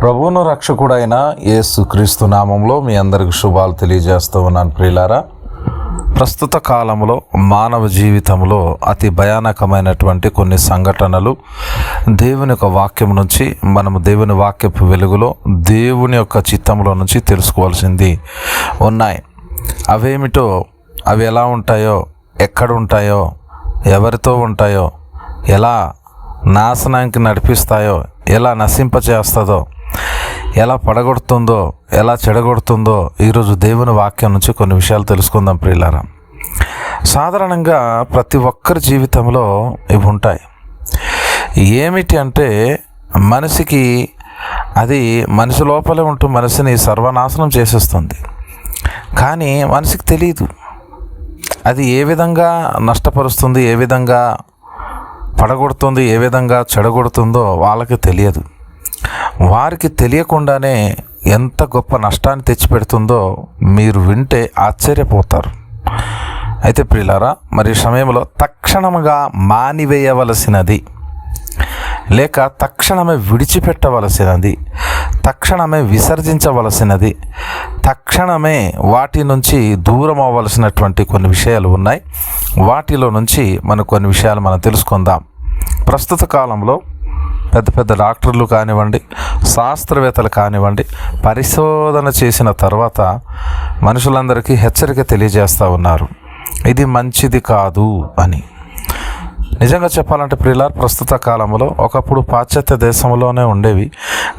ప్రభువును రక్షకుడైన యేసు క్రీస్తు నామంలో మీ అందరికి శుభాలు తెలియజేస్తూ ఉన్నాను ప్రియులారా. ప్రస్తుత కాలంలో మానవ జీవితంలో అతి భయానకమైనటువంటి కొన్ని సంఘటనలు దేవుని యొక్క వాక్యం నుంచి మనము దేవుని వాక్యపు వెలుగులో దేవుని యొక్క చిత్తంలో నుంచి తెలుసుకోవాల్సింది ఉన్నాయి. అవేమిటో అవి ఎలా ఉంటాయో ఎక్కడ ఉంటాయో ఎవరితో ఉంటాయో ఎలా నాశనానికి నడిపిస్తాయో ఎలా నశింపచేస్తుందో ఎలా పడగొడుతుందో ఎలా చెడగొడుతుందో ఈరోజు దేవుని వాక్యం నుంచి కొన్ని విషయాలు తెలుసుకుందాం ప్రియులారా. సాధారణంగా ప్రతి ఒక్కరి జీవితంలో ఇవి ఉంటాయి. ఏమిటి అంటే మనిషికి అది మనిషి లోపలే ఉంటూ మనిషిని సర్వనాశనం చేసేస్తుంది. కానీ మనిషికి తెలియదు అది ఏ విధంగా నష్టపరుస్తుంది ఏ విధంగా పడగొడుతుంది ఏ విధంగా చెడగొడుతుందో వాళ్ళకి తెలియదు. వారికి తెలియకుండానే ఎంత గొప్ప నష్టాన్ని తెచ్చిపెడుతుందో మీరు వింటే ఆశ్చర్యపోతారు. అయితే ప్రియులారా మరి సమయంలో తక్షణముగా మానివేయవలసినది లేక తక్షణమే విడిచిపెట్టవలసినది తక్షణమే విసర్జించవలసినది తక్షణమే వాటి నుంచి దూరం అవ్వవలసినటువంటి కొన్ని విషయాలు ఉన్నాయి. వాటిలో నుంచి మనం కొన్ని విషయాలు మనం తెలుసుకుందాం. ప్రస్తుత కాలంలో పెద్ద పెద్ద డాక్టర్లు కానివ్వండి శాస్త్రవేత్తలు కానివ్వండి పరిశోధన చేసిన తర్వాత మనుషులందరికీ హెచ్చరిక తెలియజేస్తూ ఉన్నారు. ఇది మంచిది కాదు అని. నిజంగా చెప్పాలంటే ప్రిలార్ ప్రస్తుత కాలంలో ఒకప్పుడు పాశ్చాత్య దేశంలోనే ఉండేవి.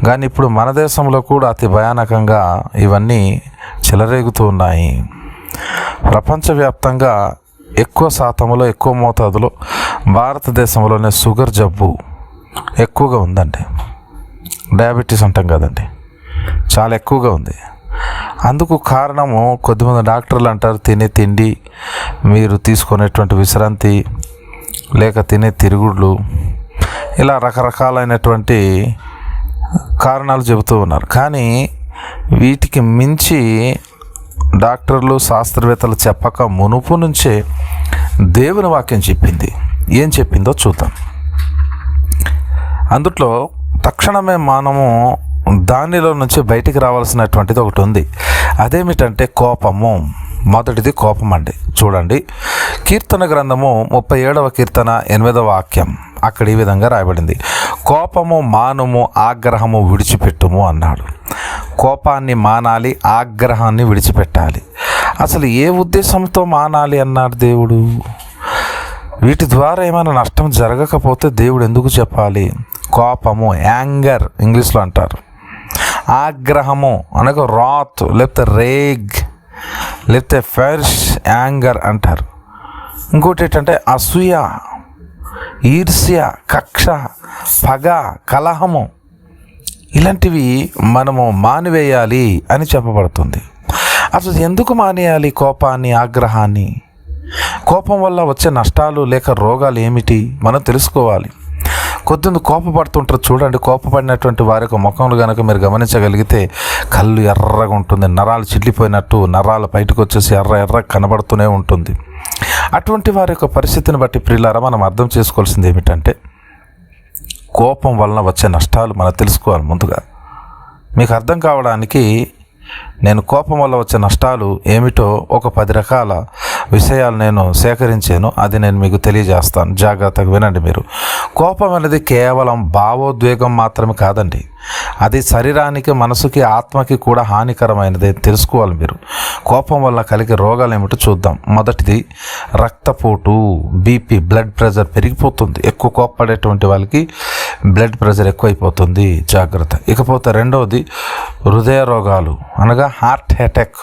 కానీ ఇప్పుడు మన దేశంలో కూడా అతి భయానకంగా ఇవన్నీ చెలరేగుతూ ఉన్నాయి. ప్రపంచవ్యాప్తంగా ఎక్కువ శాతంలో ఎక్కువ మోతాదులో భారతదేశంలోనే షుగర్ జబ్బు ఎక్కువగా ఉందండి. డయాబెటీస్ అంటాం కదండి. చాలా ఎక్కువగా ఉంది. అందుకు కారణము కొద్దిమంది డాక్టర్లు అంటారు తినే తిండి మీరు తీసుకునేటువంటి విశ్రాంతి లేక తినే తిరుగుళ్ళు ఇలా రకరకాలైనటువంటి కారణాలు చెబుతూ ఉన్నారు. కానీ వీటికి మించి డాక్టర్లు శాస్త్రవేత్తలు చెప్పక మునుపు నుంచే దేవుని వాక్యం చెప్పింది. ఏం చెప్పిందో చూద్దాం. అందుట్లో తక్షణమే మనము దానిలో నుంచి బయటికి రావాల్సినటువంటిది ఒకటి ఉంది. అదేమిటంటే కోపము. మొదటిది కోపం అండి చూడండి. కీర్తన గ్రంథము ముప్పై ఏడవ కీర్తన ఎనిమిదవ వాక్యం. అక్కడ ఈ విధంగా రాయబడింది. కోపము మానము ఆగ్రహము విడిచిపెట్టుము అన్నాడు. కోపాన్ని మానాలి ఆగ్రహాన్ని విడిచిపెట్టాలి. అసలు ఏ ఉద్దేశంతో మానాలి అన్నాడు దేవుడు? వీటి ద్వారా ఏమైనా నష్టం జరగకపోతే దేవుడు ఎందుకు చెప్పాలి? కోపము యాంగర్ ఇంగ్లీష్లో అంటారు. ఆగ్రహము అనగా రాత్ లేకపోతే రేగ్ లేకపోతే ఫెర్ష్ యాంగర్ అంటారు. ఇంకోటి ఏంటంటే అసూయ ఈర్ష్య కక్ష పగ కలహము. ఇలాంటివి మనము మానివేయాలి అని చెప్పబడుతుంది. అసలు ఎందుకు మానేయాలి కోపాన్ని ఆగ్రహాన్ని? కోపం వల్ల వచ్చే నష్టాలు లేక రోగాలు ఏమిటి మనం తెలుసుకోవాలి. కొద్దిగా కోపపడుతుంటారు చూడండి కోపపడినటువంటి వారి యొక్క ముఖంలో కనుక మీరు గమనించగలిగితే కళ్ళు ఎర్రగా ఉంటుంది నరాలు చిట్లిపోయినట్టు నరాలు బయటకు వచ్చేసి ఎర్ర ఎర్ర కనబడుతూనే ఉంటుంది. అటువంటి వారి యొక్క పరిస్థితిని బట్టి ప్రియులారా మనం అర్థం చేసుకోవాల్సింది ఏమిటంటే కోపం వలన వచ్చే నష్టాలు మనం తెలుసుకోవాలి ముందుగా. మీకు అర్థం కావడానికి నేను కోపం వల్ల వచ్చే నష్టాలు ఏమిటో ఒక పది రకాల విషయాలు నేను సేకరించాను అది నేను మీకు తెలియజేస్తాను. జాగ్రత్తగా వినండి మీరు. కోపం అనేది కేవలం భావోద్వేగం మాత్రమే కాదండి. అది శరీరానికి మనసుకి ఆత్మకి కూడా హానికరమైనది. తెలుసుకోవాలి మీరు. కోపం వల్ల కలిగే రోగాలు ఏమిటో చూద్దాం. మొదటిది రక్తపోటు బీపీ బ్లడ్ ప్రెషర్ పెరిగిపోతుంది. ఎక్కువ కోప్పడేటువంటి వాళ్ళకి బ్లడ్ ప్రెషర్ ఎక్కువైపోతుంది. జాగ్రత్త. ఇకపోతే రెండవది హృదయ రోగాలు అనగా హార్ట్ అటాక్.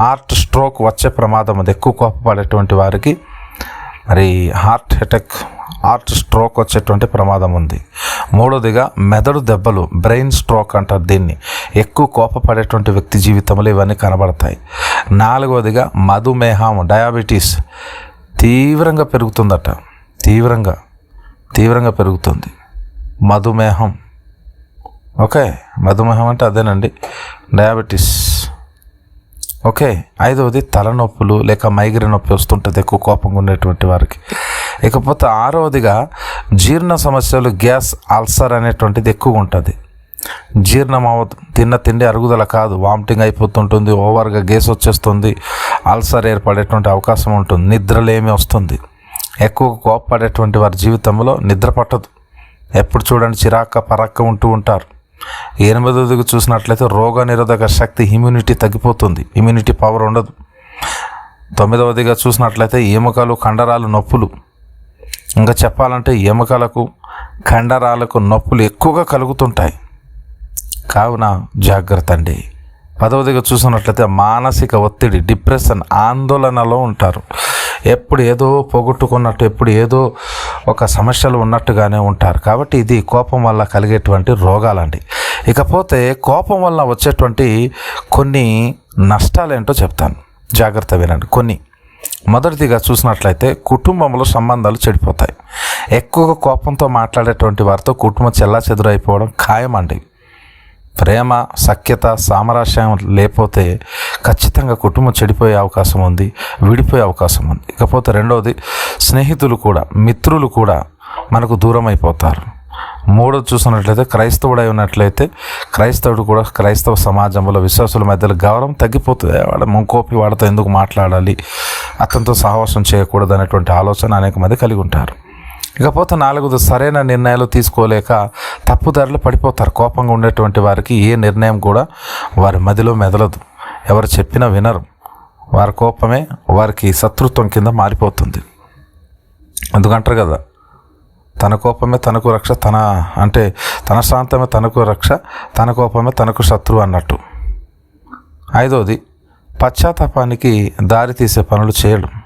హార్ట్ స్ట్రోక్ వచ్చే ప్రమాదం ఉంది. ఎక్కువ కోపపడేటువంటి వారికి మరి హార్ట్ అటాక్ హార్ట్ స్ట్రోక్ వచ్చేటువంటి ప్రమాదం ఉంది. మూడోదిగా మెదడు దెబ్బలు బ్రెయిన్ స్ట్రోక్ అంటారు దీన్ని. ఎక్కువ కోపపడేటువంటి వ్యక్తి జీవితంలో ఇవన్నీ కనబడతాయి. నాలుగవదిగా మధుమేహం డయాబెటీస్ తీవ్రంగా పెరుగుతుందట. తీవ్రంగా తీవ్రంగా పెరుగుతుంది. మధుమేహం. ఓకే మధుమేహం అంటే అదేనండి. డయాబెటీస్. ఓకే. ఐదవది తలనొప్పులు లేక మైగ్రేన్ నొప్పి వస్తుంటుంది ఎక్కువ కోపంగా ఉండేటువంటి వారికి. ఇకపోతే ఆరవదిగా జీర్ణ సమస్యలు గ్యాస్ అల్సర్ అనేటువంటిది ఎక్కువ ఉంటుంది. జీర్ణం అవ్వదు. తిన్న తిండి అరుగుదల కాదు. వామిటింగ్ అయిపోతుంటుంది ఓవర్గా గ్యాస్ వచ్చేస్తుంది అల్సర్ ఏర్పడేటువంటి అవకాశం ఉంటుంది నిద్రలేమి వస్తుంది. ఎక్కువ కోపపడేటువంటి వారి జీవితంలో నిద్ర పట్టదు. ఎప్పుడు చూడండి చిరాక పరాక్క ఉంటూ ఉంటారు. ఎనిమిదవదిగా చూసినట్లయితే రోగ నిరోధక శక్తి ఇమ్యూనిటీ తగ్గిపోతుంది. ఇమ్యూనిటీ పవర్ ఉండదు. తొమ్మిదవదిగా చూసినట్లయితే ఎముకలు కండరాలు నొప్పులు. ఇంకా చెప్పాలంటే ఎముకలకు కండరాలకు నొప్పులు ఎక్కువగా కలుగుతుంటాయి. కావున జాగ్రత్త అండి. పదవదిగా చూసినట్లయితే మానసిక ఒత్తిడి డిప్రెషన్ ఆందోళనలో ఉంటారు. ఎప్పుడు ఏదో పోగొట్టుకున్నట్టు ఎప్పుడు ఏదో ఒక సమస్యలు ఉన్నట్టుగానే ఉంటారు. కాబట్టి ఇది కోపం వల్ల కలిగేటువంటి రోగాలండి. ఇకపోతే కోపం వల్ల వచ్చేటువంటి కొన్ని నష్టాలు ఏంటో చెప్తాను. జాగ్రత్త వినండి. కొన్ని. మొదటిదిగా చూసినట్లయితే కుటుంబంలో సంబంధాలు చెడిపోతాయి. ఎక్కువగా కోపంతో మాట్లాడేటువంటి వారితో కుటుంబం చెల్లా చెదురైపోవడం అండి ప్రేమ సఖ్యత సామరస్యం లేకపోతే ఖచ్చితంగా కుటుంబం చెడిపోయే అవకాశం ఉంది విడిపోయే అవకాశం ఉంది. ఇకపోతే రెండవది స్నేహితులు కూడా మిత్రులు కూడా మనకు దూరం అయిపోతారు మూడోది చూసినట్లయితే క్రైస్తవుడై ఉన్నట్లయితే క్రైస్తవుడు కూడా క్రైస్తవ సమాజంలో విశ్వాసుల మధ్యలో గౌరవం తగ్గిపోతుంది. వాడు ముంకోపి వాడితో ఎందుకు మాట్లాడాలి? అతనితో సహవాసం చేయకూడదు అనేటువంటి ఆలోచన అనేక మంది కలిగి ఉంటారు. ఇకపోతే నాలుగోది సరైన నిర్ణయాలు తీసుకోలేక తప్పుదారులు పడిపోతారు. కోపంగా ఉండేటువంటి వారికి ఏ నిర్ణయం కూడా వారి మదిలో మెదలదు. ఎవరు చెప్పినా వినరు. వారి కోపమే వారికి శత్రుత్వం కింద మారిపోతుంది. ఎందుకంటారు కదా తన కోపమే తనకు రక్ష తన అంటే తన శాంతమే తనకు రక్ష తన కోపమే తనకు శత్రువు అన్నట్టు. ఐదోది పశ్చాత్తాపానికి దారి తీసే పనులు చేయడం.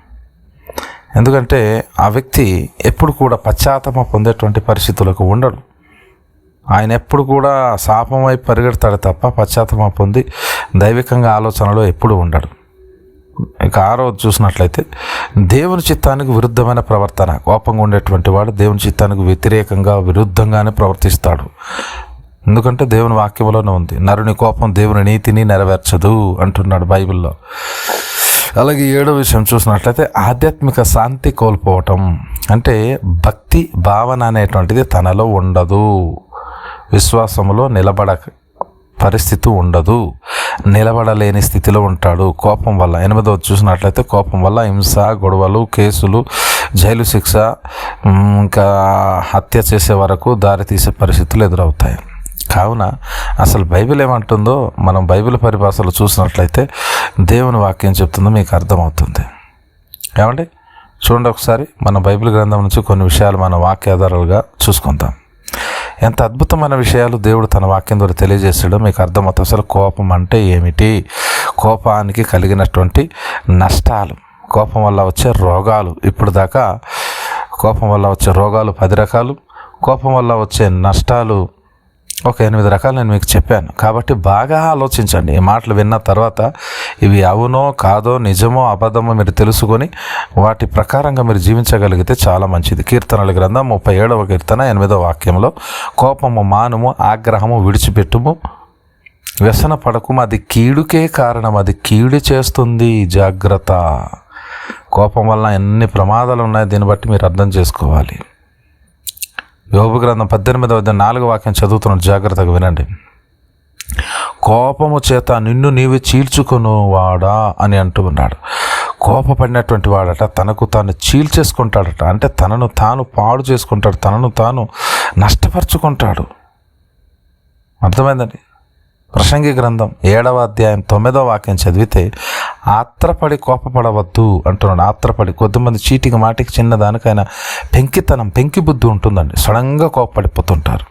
ఎందుకంటే ఆ వ్యక్తి ఎప్పుడు కూడా పశ్చాత్తమ పొందేటువంటి పరిస్థితులకు ఉండడు. ఆయన ఎప్పుడు కూడా శాపం పరిగెడతాడు తప్ప పశ్చాత్తమ పొంది దైవికంగా ఆలోచనలో ఎప్పుడు ఉండడు. ఇక ఆరో చూసినట్లయితే దేవుని చిత్తానికి విరుద్ధమైన ప్రవర్తన కోపంగా ఉండేటువంటి వాడు దేవుని చిత్తానికి వ్యతిరేకంగా విరుద్ధంగానే ప్రవర్తిస్తాడు. ఎందుకంటే దేవుని వాక్యంలోనే ఉంది నరుని కోపం దేవుని నీతిని నెరవేర్చదు అంటున్నాడు బైబిల్లో. అలాగే ఏడో విషయం చూసినట్లయితే ఆధ్యాత్మిక శాంతి కోల్పోవటం అంటే భక్తి భావన అనేటువంటిది తనలో ఉండదు. విశ్వాసంలో నిలబడ పరిస్థితి ఉండదు. నిలబడలేని స్థితిలో ఉంటాడు. కోపం వల్ల ఎనిమిదవ చూసినట్లయితే కోపం వల్ల హింస గొడవలు కేసులు జైలు శిక్ష ఇంకా హత్య చేసే వరకు దారి తీసే పరిస్థితులు ఎదురవుతాయి. కావున అసలు బైబిల్ ఏమంటుందో మనం బైబిల్ పరిభాషలు చూసినట్లయితే దేవుని వాక్యం చెప్తుందో మీకు అర్థమవుతుంది. ఏమండి? చూడండి ఒకసారి మన బైబిల్ గ్రంథం నుంచి కొన్ని విషయాలు మన వాక్యాధారాలుగా చూసుకుందాం. ఎంత అద్భుతమైన విషయాలు దేవుడు తన వాక్యం ద్వారా తెలియజేసాడో మీకు అర్థమవుతుంది. అసలు కోపం అంటే ఏమిటి? కోపానికి కలిగినటువంటి నష్టాలు. కోపం వల్ల వచ్చే రోగాలు. ఇప్పుడు దాకా కోపం వల్ల వచ్చే రోగాలు పది రకాలు. కోపం వల్ల వచ్చే నష్టాలు ఒక ఎనిమిది రకాలు నేను మీకు చెప్పాను. కాబట్టి బాగా ఆలోచించండి. ఈ మాటలు విన్న తర్వాత ఇవి అవునో కాదో నిజమో అబద్ధమో మీరు తెలుసుకొని వాటి ప్రకారంగా మీరు జీవించగలిగితే చాలా మంచిది. కీర్తనల గ్రంథం ముప్పై ఏడవ కీర్తన ఎనిమిదవ వాక్యంలో కోపము మానము ఆగ్రహము విడిచిపెట్టుము వ్యసన పడకుము అది కీడుకే కారణం అది కీడు చేస్తుంది. జాగ్రత్త. కోపం వల్ల ఎన్ని ప్రమాదాలు ఉన్నాయో దీన్ని బట్టి మీరు అర్థం చేసుకోవాలి. యోబు గ్రంథం పద్దెనిమిదవ నాలుగు వాక్యం చదువుతున్న జాగ్రత్తగా వినండి. కోపము చేత నిన్ను నీవు చీల్చుకును వాడా అని అంటూ ఉన్నాడు. కోపపడినటువంటి వాడట తనకు తాను చీల్చేసుకుంటాడట. అంటే తనను తాను పాడు చేసుకుంటాడు తనను తాను నష్టపరుచుకుంటాడు. అర్థమైందండి? ప్రసంగి గ్రంథం ఏడవ అధ్యాయం తొమ్మిదవ వాక్యం చదివితే ఆత్రపడి కోపపడవద్దు అంటున్నాడు. ఆత్రపడి కొద్దిమంది చీటికి మాటికి చిన్నదానికైనా పెంకితనం పెంకి బుద్ధి ఉంటుందండి. సడన్గా కోపపడిపోతుంటారు.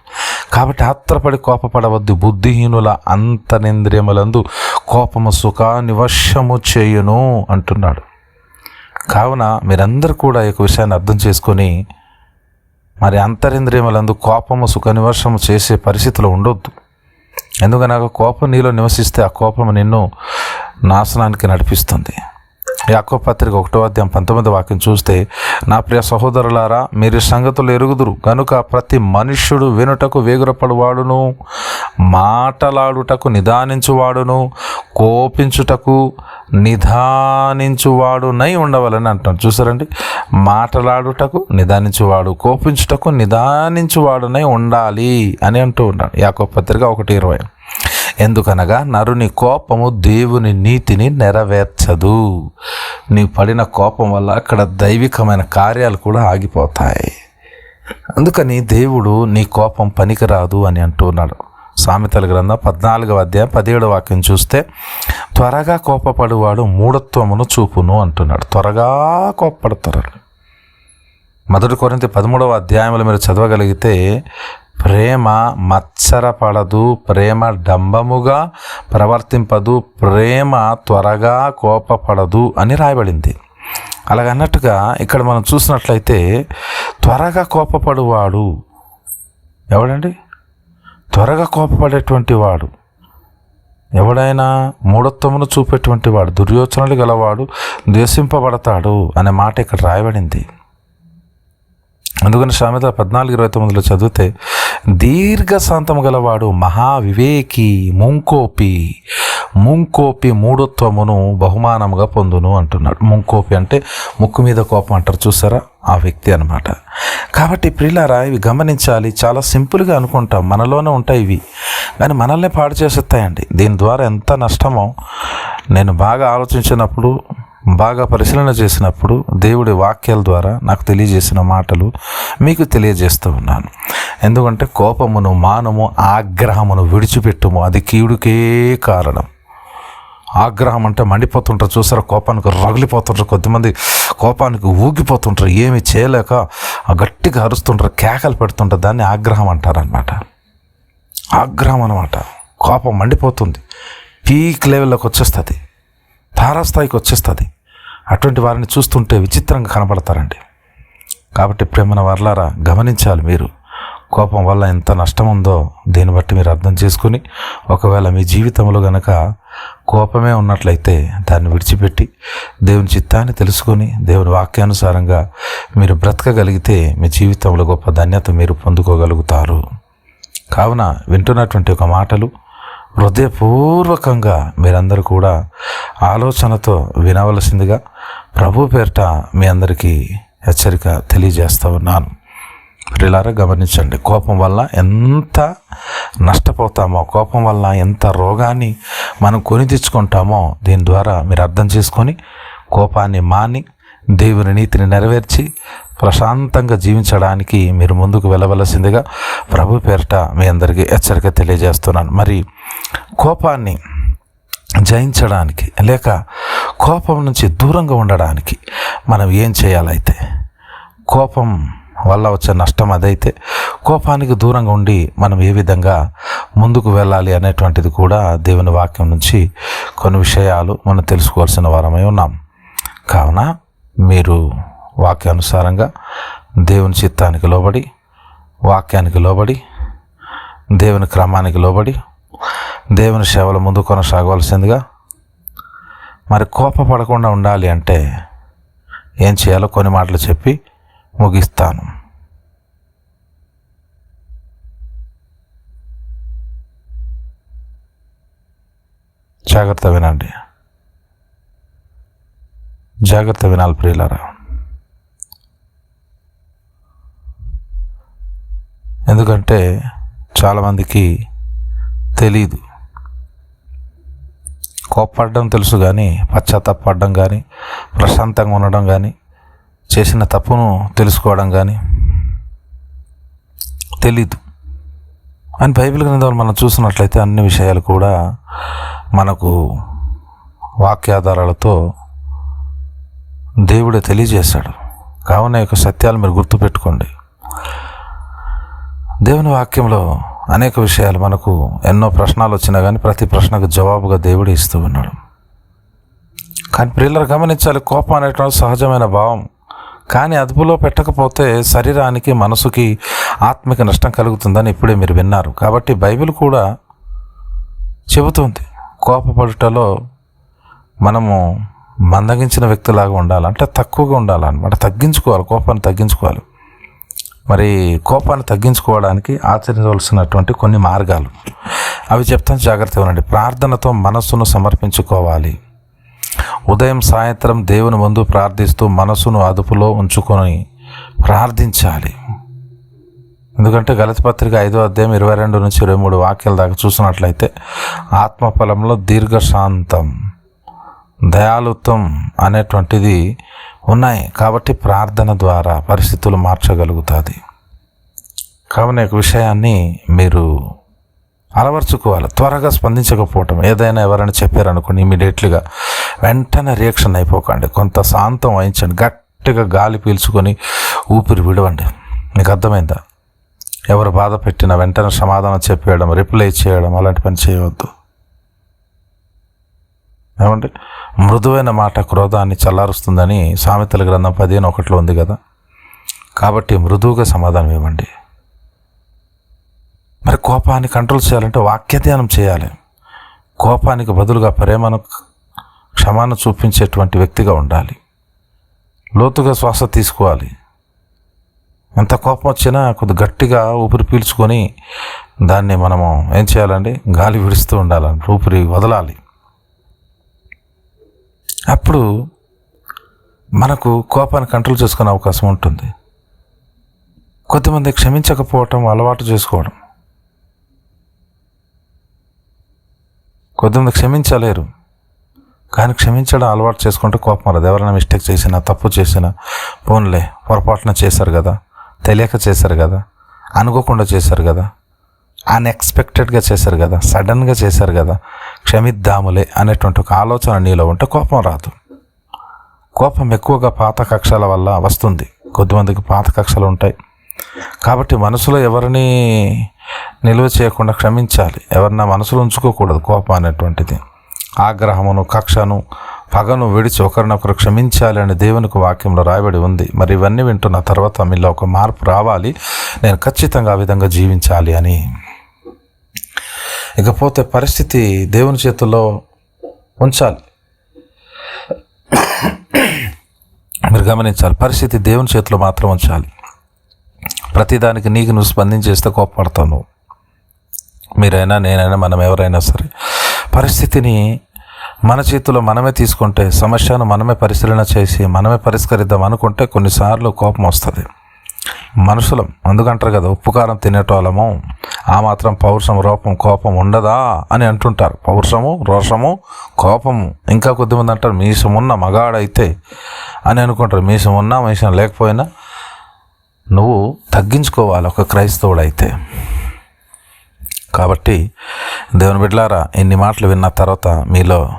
కాబట్టి ఆత్రపడి కోపపడవద్దు. బుద్ధిహీనుల అంతరింద్రియములందు కోపము సుఖాన్ని వశము చేయును అంటున్నాడు. కావున మీరందరూ కూడా ఈ విషయాన్ని అర్థం చేసుకొని మరి అంతరింద్రియములందు కోపము సుఖ నివర్షము చేసే పరిస్థితిలో ఉండొద్దు. ఎందుకనగా కోపం నీలో నివసిస్తే ఆ కోపం నిన్ను నాశనానికి నడిపిస్తుంది. యాకో పత్రిక ఒకటో అధ్యాయం పంతొమ్మిది వాక్యం చూస్తే నా ప్రియ సహోదరులారా మీరు సంగతులు ఎరుగుదురు కనుక ప్రతి మనుష్యుడు వినుటకు వేగురపడువాడును మాటలాడుటకు నిదానించువాడును కోపించుటకు నిదానించువాడునై ఉండవాలని అంటాం చూసారండి? మాటలాడుటకు నిదానించువాడు కోపించుటకు నిదానించువాడునై ఉండాలి అని అంటూ ఉన్నాడు. యాకో పత్రిక ఒకటి ఇరవై. ఎందుకనగా నరుని కోపము దేవుని నీతిని నెరవేర్చదు. నీ పడిన కోపం వల్ల అక్కడ దైవికమైన కార్యాలు కూడా ఆగిపోతాయి. అందుకని దేవుడు నీ కోపం పనికిరాదు అని అంటున్నాడు. సామెతల గ్రంథం పద్నాలుగవ అధ్యాయం పదిహేడు వాక్యం చూస్తే త్వరగా కోపపడువాడు మూఢత్వమును చూపును అంటున్నాడు. త్వరగా కోపపడతారు మొదటి కొరింత పదమూడవ అధ్యాయంలో మీరు చదవగలిగితే ప్రేమ మత్సరపడదు ప్రేమ డంబముగా ప్రవర్తింపదు ప్రేమ త్వరగా కోపపడదు అని రాయబడింది. అలాగన్నట్టుగా ఇక్కడ మనం చూసినట్లయితే త్వరగా కోపపడువాడు ఎవడండి? త్వరగా కోపపడేటువంటి వాడు. ఎవడైనా మూఢత్వమును చూపేటువంటి వాడు దుర్యోచనలు గలవాడు ద్వేషింపబడతాడు అనే మాట ఇక్కడ రాయబడింది. అందుకని సామెత పద్నాలుగు ఇరవై తొమ్మిదిలో చదివితే దీర్ఘశాంతము గలవాడు మహావివేకి ముంకోపి. ముంకోపి మూఢత్వమును బహుమానముగా పొందును అంటున్నాడు. ముంకోపి అంటే ముక్కు మీద కోపం అంటారు చూసారా? ఆ వ్యక్తి అనమాట కాబట్టి ప్రియులారా ఇవి గమనించాలి. చాలా సింపుల్గా అనుకుంటాం. మనలోనే ఉంటాయి ఇవి. కానీ మనల్ని పాడు చేసేస్తాయండి. దీని ద్వారా ఎంత నష్టమో నేను బాగా ఆలోచించినప్పుడు బాగా పరిశీలన చేసినప్పుడు దేవుడి వాక్యాల ద్వారా నాకు తెలియజేసిన మాటలు మీకు తెలియజేస్తూ ఉన్నాను. ఎందుకంటే కోపమును మానము ఆగ్రహమును విడిచిపెట్టుము. అది కీడుకే కారణం. ఆగ్రహం అంటే మండిపోతుంటారు చూసారా? కోపానికి రగిలిపోతుంటారు. కొద్దిమంది కోపానికి ఊగిపోతుంటారు. ఏమి చేయలేక గట్టిగా అరుస్తుంటారు కేకలు పెడుతుంటారు. దాన్ని ఆగ్రహం అంటారనమాట ఆగ్రహం అనమాట కోపం మండిపోతుంది. పీక్ లెవెల్లోకి వచ్చేస్తుంది. తారాస్థాయికి వచ్చేస్తుంది. అటువంటి వారిని చూస్తుంటే విచిత్రంగా కనబడతారండి. కాబట్టి ప్రేమన వర్లారా గమనించాలి మీరు. కోపం వల్ల ఎంత నష్టం ఉందో దీన్ని బట్టి మీరు అర్థం చేసుకుని ఒకవేళ మీ జీవితంలో గనక కోపమే ఉన్నట్లయితే దాన్ని విడిచిపెట్టి దేవుని చిత్తాన్ని తెలుసుకొని దేవుని వాక్యానుసారంగా మీరు బ్రతకగలిగితే మీ జీవితంలో గొప్ప ధన్యత మీరు పొందుకోగలుగుతారు. కావున వింటున్నటువంటి ఒక మాటలు హృదయపూర్వకంగా మీరందరూ కూడా ఆలోచనతో వినవలసిందిగా ప్రభు పేరిట మీ అందరికీ హెచ్చరిక తెలియజేస్తూ ఉన్నాను. ప్రిలారా గమనించండి. కోపం వల్ల ఎంత నష్టపోతామో కోపం వల్ల ఎంత రోగాన్ని మనం కొని తెచ్చుకుంటామో దీని ద్వారా మీరు అర్థం చేసుకొని కోపాన్ని మాని దేవుని నీతిని నెరవేర్చి ప్రశాంతంగా జీవించడానికి మీరు ముందుకు వెళ్ళవలసిందిగా ప్రభు పేరిట మీ అందరికీ హెచ్చరిక తెలియజేస్తున్నాను. మరి కోపాన్ని జయించడానికి లేక కోపం నుంచి దూరంగా ఉండడానికి మనం ఏం చేయాలైతే కోపం వల్ల వచ్చే నష్టం అదైతే కోపానికి దూరంగా ఉండి మనం ఏ విధంగా ముందుకు వెళ్ళాలి అనేటువంటిది కూడా దేవుని వాక్యం నుంచి కొన్ని విషయాలు మనం తెలుసుకోవాల్సిన వారమై ఉన్నాం. కావున మీరు వాక్యానుసారంగా దేవుని చిత్తానికి లోబడి వాక్యానికి లోబడి దేవుని క్రమానికి లోబడి దేవుని సేవల ముందు కొనసాగవలసిందిగా. మరి కోపపడకుండా ఉండాలి అంటే ఏం చేయాలో కొన్ని మాటలు చెప్పి ముగిస్తాను. జాగ్రత్త వినండి. జాగ్రత్త వినాలి ప్రియులరా. ఎందుకంటే చాలామందికి తెలీదు. కోప్పడడం తెలుసు కానీ పశ్చాత్తాపడడం కానీ ప్రశాంతంగా ఉండడం కానీ చేసిన తప్పును తెలుసుకోవడం కానీ తెలీదు. అని బైబిల్ గ్రంథాలు మనం చూసినట్లయితే అన్ని విషయాలు కూడా మనకు వాక్యాధారాలతో దేవుడే తెలియజేశాడు. కావున యొక్క సత్యాలు మీరు గుర్తుపెట్టుకోండి. దేవుని వాక్యంలో అనేక విషయాలు మనకు ఎన్నో ప్రశ్నలు వచ్చినా కానీ ప్రతి ప్రశ్నకు జవాబుగా దేవుడు ఇస్తూ ఉన్నాడు. కానీ ప్రియులను గమనించాలి కోపం అనేటువంటి సహజమైన భావం. కానీ అదుపులో పెట్టకపోతే శరీరానికి మనసుకి ఆత్మిక నష్టం కలుగుతుందని ఇప్పుడే మీరు విన్నారు. కాబట్టి బైబిల్ కూడా చెబుతుంది కోపపడుటలో మనము మందగించిన వ్యక్తిలాగా ఉండాలి అంటే తక్కువగా ఉండాలన్నమాట. తగ్గించుకోవాలి కోపాన్ని తగ్గించుకోవాలి. మరి కోపాన్ని తగ్గించుకోవడానికి ఆచరించవలసినటువంటి కొన్ని మార్గాలు. అవి చెప్తాను జాగ్రత్తగా ఉండండి. ప్రార్థనతో మనస్సును సమర్పించుకోవాలి. ఉదయం సాయంత్రం దేవుని ముందు ప్రార్థిస్తూ మనసును అదుపులో ఉంచుకొని ప్రార్థించాలి. ఎందుకంటే గలతి పత్రిక ఐదో అధ్యాయం ఇరవై రెండు నుంచి ఇరవై మూడు వాక్యాల దాకా చూసినట్లయితే ఆత్మఫలంలో దీర్ఘశాంతం దయాలుత్వం అనేటువంటిది ఉన్నాయి కాబట్టి ప్రార్థన ద్వారా పరిస్థితులు మార్చగలుగుతుంది. కావున యొక్క విషయాన్ని మీరు అలవర్చుకోవాలి. త్వరగా స్పందించకపోవటం ఏదైనా ఎవరైనా చెప్పారనుకోండి ఇమీడియట్లీగా వెంటనే రియాక్షన్ అయిపోకండి. కొంత శాంతం వహించండి. గట్టిగా గాలి పీల్చుకొని ఊపిరి విడవండి. మీకు అర్థమైందా? ఎవరు బాధ పెట్టినా వెంటనే సమాధానం చెప్పేయడం రిప్లై చేయడం అలాంటి పని చేయవద్దు. ఏమంటే మృదువైన మాట క్రోధాన్ని చల్లారుస్తుందని సామెతల గ్రంథం పదిహేను ఒకటిలో ఉంది కదా. కాబట్టి మృదువుగా సమాధానం ఇవ్వండి. మరి కోపాన్ని కంట్రోల్ చేయాలంటే వాక్యధ్యానం చేయాలి. కోపానికి బదులుగా ప్రేమను క్షమాను చూపించేటువంటి వ్యక్తిగా ఉండాలి. లోతుగా శ్వాస తీసుకోవాలి. ఎంత కోపం వచ్చినా కొద్ది గట్టిగా ఊపిరి పీల్చుకొని దాన్ని మనము ఏం చేయాలండి? గాలి విడుస్తూ ఉండాలండి. ఊపిరి వదలాలి. అప్పుడు మనకు కోపాన్ని కంట్రోల్ చేసుకునే అవకాశం ఉంటుంది. కొంతమంది క్షమించకపోవటం అలవాటు చేసుకోవడం. కొంతమంది క్షమించలేరు. కానీ క్షమించడం అలవాటు చేసుకుంటే కోపం రాదు. ఎవరైనా మిస్టేక్ చేసినా తప్పు చేసినా పోన్లే పొరపాటున చేశారు కదా తెలియక చేశారు కదా అనుకోకుండా చేశారు కదా అన్ఎక్స్పెక్టెడ్గా చేశారు కదా సడన్గా చేశారు కదా క్షమిద్దాములే అనేటువంటి ఒక ఆలోచన నీలో ఉంటే కోపం రాదు. కోపం ఎక్కువగా పాత కక్షల వల్ల వస్తుంది. కొద్దిమందికి పాత కక్షలు ఉంటాయి. కాబట్టి మనసులో ఎవరిని నిల్వ చేయకుండా క్షమించాలి. ఎవరిన మనసులో ఉంచుకోకూడదు కోపం అనేటువంటిది. ఆగ్రహమును కక్షను పగను విడిచి ఒకరినొకరు క్షమించాలి అని దేవునికి వాక్యంలో రాయబడి ఉంది. మరి ఇవన్నీ వింటున్న తర్వాత మీలో ఒక మార్పు రావాలి. నేను ఖచ్చితంగా ఆ విధంగా జీవించాలి అని. ఇకపోతే పరిస్థితి దేవుని చేతుల్లో ఉంచాలి. మీరు గమనించాలి పరిస్థితి దేవుని చేతిలో మాత్రం ఉంచాలి. ప్రతిదానికి నీకు నువ్వు స్పందించేస్తే కోప్పడతావు నువ్వు. మీరైనా నేనైనా మనం ఎవరైనా సరే పరిస్థితిని మన చేతిలో మనమే తీసుకుంటే సమస్యను మనమే పరిశీలన చేసి మనమే పరిష్కరిద్దాం అనుకుంటే కొన్నిసార్లు కోపం వస్తుంది. మనుషులం. అందుకంటారు కదా ఉప్పు కారం తినేటోళ్ళము ఆ మాత్రం పౌరుషం రూపం కోపం ఉండదా అని అంటుంటారు. పౌరుషము రోషము కోపము. ఇంకా కొద్దిమంది అంటారు మీసం ఉన్న మగాడైతే అని అనుకుంటారు. మీసం ఉన్నా మీసం లేకపోయినా నువ్వు తగ్గించుకోవాలి ఒక క్రైస్తవుడైతే. కాబట్టి దేవుని బిడ్డలారా ఇన్ని మాటలు విన్న తర్వాత మీలో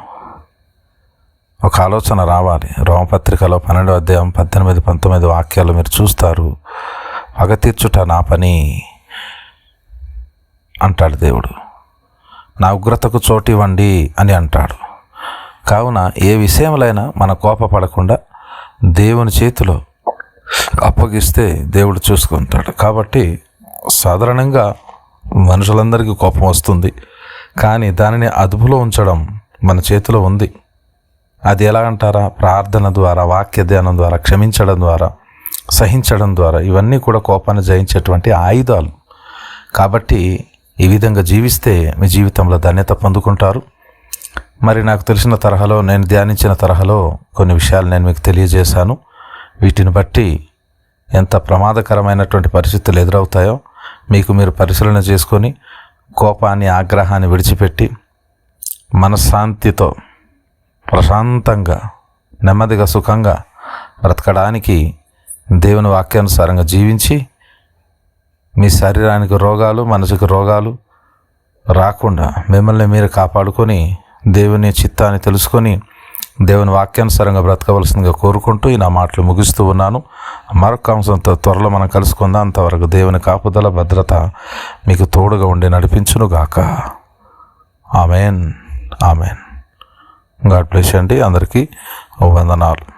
ఒక ఆలోచన రావాలి. రోమపత్రికలో పన్నెండు అధ్యాయం పద్దెనిమిది పంతొమ్మిది వాక్యాలు మీరు చూస్తారు. పగ తీర్చుట నా పని అంటాడు దేవుడు. నా ఉగ్రతకు చోటు ఇవ్వండి అని అంటాడు. కావున ఏ విషయంలోనైనా మన కోపపడకుండా దేవుని చేతిలో అప్పగిస్తే దేవుడు చూసుకుంటాడు. కాబట్టి సాధారణంగా మనుషులందరికీ కోపం వస్తుంది. కానీ దానిని అదుపులో ఉంచడం మన చేతిలో ఉంది. అది ఎలా అంటారా? ప్రార్థన ద్వారా వాక్య ధ్యానం ద్వారా క్షమించడం ద్వారా సహించడం ద్వారా ఇవన్నీ కూడా కోపాన్ని జయించేటువంటి ఆయుధాలు. కాబట్టి ఈ విధంగా జీవిస్తే మీ జీవితంలో ధన్యత పొందుకుంటారు. మరి నాకు తెలిసిన తరహాలో నేను ధ్యానించిన తరహాలో కొన్ని విషయాలు నేను మీకు తెలియజేశాను. వీటిని బట్టి ఎంత ప్రమాదకరమైనటువంటి పరిస్థితులు ఎదురవుతాయో మీకు మీరు పరిశీలన చేసుకొని కోపాన్ని ఆగ్రహాన్ని విడిచిపెట్టి మనశ్శాంతితో ప్రశాంతంగా నెమ్మదిగా సుఖంగా బ్రతకడానికి దేవుని వాక్యానుసారంగా జీవించి మీ శరీరానికి రోగాలు మనసుకు రోగాలు రాకుండా మిమ్మల్ని మీరు కాపాడుకొని దేవుని చిత్తాన్ని తెలుసుకొని దేవుని వాక్యానుసారంగా బ్రతకవలసిందిగా కోరుకుంటూ ఈ నా మాటలు ముగిస్తూ ఉన్నాను. మరొక అంశంతో త్వరలో మనం కలుసుకుందాం. అంతవరకు దేవుని కాపుదల భద్రత మీకు తోడుగా ఉండి నడిపించునుగాక. ఆమెన్. ఆమెన్. గాడ్ బ్లెస్ అండి. అందరికీ వందనాలు.